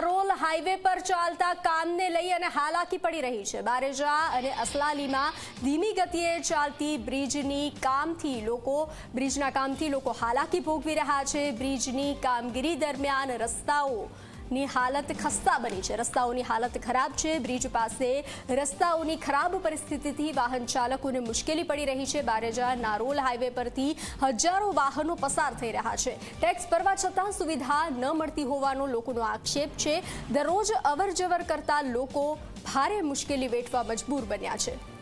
Narol highway પર ચાલતા કામને લઈ અને હાલાકી પડી રહી છે. બારેજા અને અસલાલીમાં ધીમી ગતિએ ચાલતી બ્રિજની કામથી લોકો, બ્રિજના કામથી લોકો હાલાકી ભોગવી રહ્યા છે. બ્રિજની કામગીરી દરમિયાન રસ્તાઓની હાલત ખસ્તા બની છે. રસ્તાઓની હાલત ખરાબ છે. બ્રિજ પાસે રસ્તાઓની ખરાબ પરિસ્થિતિથી વાહન ચાલકોને મુશ્કેલી પડી રહી છે. બારેજા નારોલ હાઈવે પરથી હજારો વાહનો પસાર થઈ રહ્યા છે. ટેક્સ ભરવા છતાં સુવિધા ન મળતી હોવાનો લોકોનો આક્ષેપ છે. દરરોજ અવર જવર કરતા લોકો ભારે મુશ્કેલી વેઠવા મજબૂર બન્યા છે.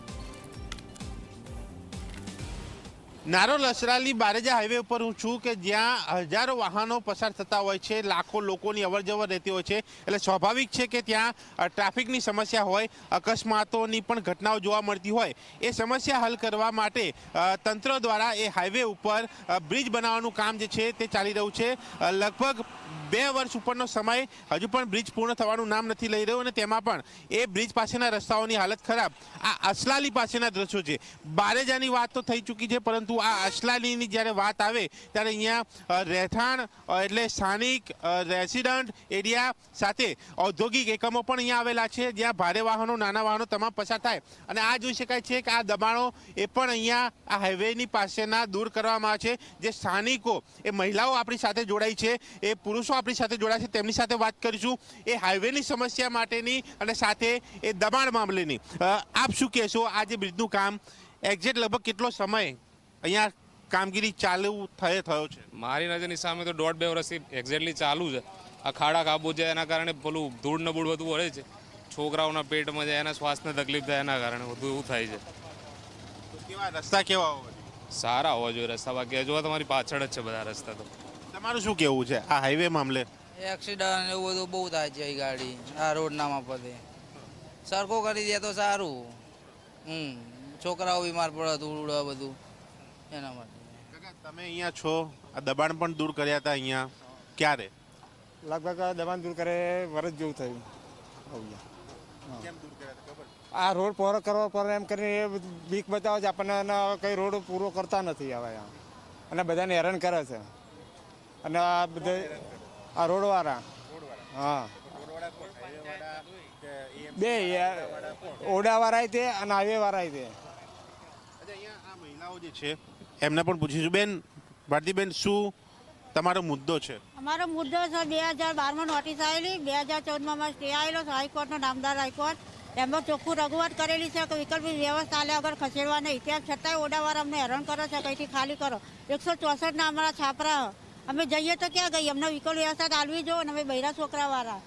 નારોલ અસરાલી બારેજા હાઈવે ઉપર હું છું કે જ્યાં હજારો વાહનો પસાર થતા હોય છે, લાખો લોકોની અવરજવર રહેતી હોય છે. એટલે સ્વાભાવિક છે કે ત્યાં ટ્રાફિકની સમસ્યા હોય, અકસ્માતોની પણ ઘટનાઓ જોવા મળતી હોય. એ સમસ્યા હલ કરવા માટે તંત્ર દ્વારા એ હાઈવે ઉપર બ્રિજ બનાવવાનું કામ જે છે તે ચાલી રહ્યું છે. લગભગ બે વર્ષ ઉપરનો સમય હજુ પણ બ્રિજ પૂર્ણ થવાનું નામ નથી લઈ રહ્યું અને તેમાં પણ એ બ્રિજ પાસેના રસ્તાઓની હાલત ખરાબ. આ અસલાલી પાસેના દ્રશ્યો છે. બારેજાની વાત તો થઈ ચૂકી છે, પરંતુ આ અસલાલીની જ્યારે વાત આવે, ત્યારે અહીંયા રહેઠાણ એટલે સ્થાનિક રેસિડન્ટ એરિયા સાથે ઔદ્યોગિક એકમો પણ અહીંયા આવેલા છે, જ્યાં ભારે વાહનો, નાના વાહનો તમામ પસાર થાય. અને આ જોઈ શકાય છે કે આ દબાણો એ પણ અહીંયા આ હાઈવેની પાસેના દૂર કરવામાં આવે છે. જે સ્થાનિકો, એ મહિલાઓ આપણી સાથે જોડાઈ છે, એ પુરુષો આપણી સાથે જોડાય છે. તેમની સાથે વાત કરીશું એ હાઈવેની સમસ્યા માટેની અને સાથે એ દબાણ મામલેની. આપ શું કહેશો? આ જે બ્રિજનું કામ એક્ઝેક્ટ લગભગ કેટલો સમય અહીંયા કામગીરી ચાલુ થયે થયો છે? મારી નજરની સામે તો દોઢ બે વર્ષથી એક્ઝેક્ટલી ચાલુ છે. આ ખાડા કાબુ છે એના કારણે પેલું ધૂળ નબૂળ બૂળ બધું વળે છે. છોકરાઓના પેટમાં જાય એના શ્વાસને તકલીફ થાય એના કારણે બધું એવું થાય છે. કેવા રસ્તા કેવા હોવા? સારા હોવા જોઈએ. રસ્તા બાકી હજુ તમારી પાછળ જ છે બધા રસ્તા તો. તમારું શું કહેવું છે? આ હાઈવે મામલે? એક્સિડન્ટ એવું બધું બહુ થાય છે અહીં ગાડી. આ રોડના મારફતે સરખો કરી દે તો સારું. હમ. છોકરાઓ બીમાર પડે ધૂળ બધું. એના માટે. તમે અહીંયા છો? આ દબાણ પણ દૂર કર્યા હતા અહીંયા. ક્યારે? લગભગ દબાણ દૂર કરે વરસ જેવું થયું. કેમ દૂર કર્યા ખબર? આ રોડ પહોળો કરવા પડે એમ કરીને બીક બતાવે છે. આપણને કઈ રોડ પૂરો કરતા નથી હવે અને બધાને હેરાન કરે છે. અને આ બધે આ રોડવાળા. હા. બે ઓડાવાળા તે અને હાઈવેવાળા તે અચ્છા, અહીંયા આ મહિલાઓ જે છે એમને પણ પૂછીશું. બેન ભારતીબેન શું તમારો મુદ્દો છે? અમારો મુદ્દો છે બે હજાર બારમાં નોટિસ આવેલી બે હજાર ચૌદમાં સ્ટે આવેલો હાઈકોર્ટનો નામદાર હાઈકોર્ટ. એમાં ચોખ્ખું રઘુવાટ કરેલી છે કે વિકલ્પ વ્યવસ્થા આલ્યા વગર ખસેડવાના ઇતિહાસ ત્યાં છતાંય ઓડાવાળા અમને હેરાન કરો છે કંઈથી ખાલી કરો. એકસો ચોસઠના અમારા છાપરા અમે જઈએ તો ક્યાં ગઈ? અમને વિકલ વ્યવસ્થા આલવી જો અને અમે બૈરા છોકરાવાળા.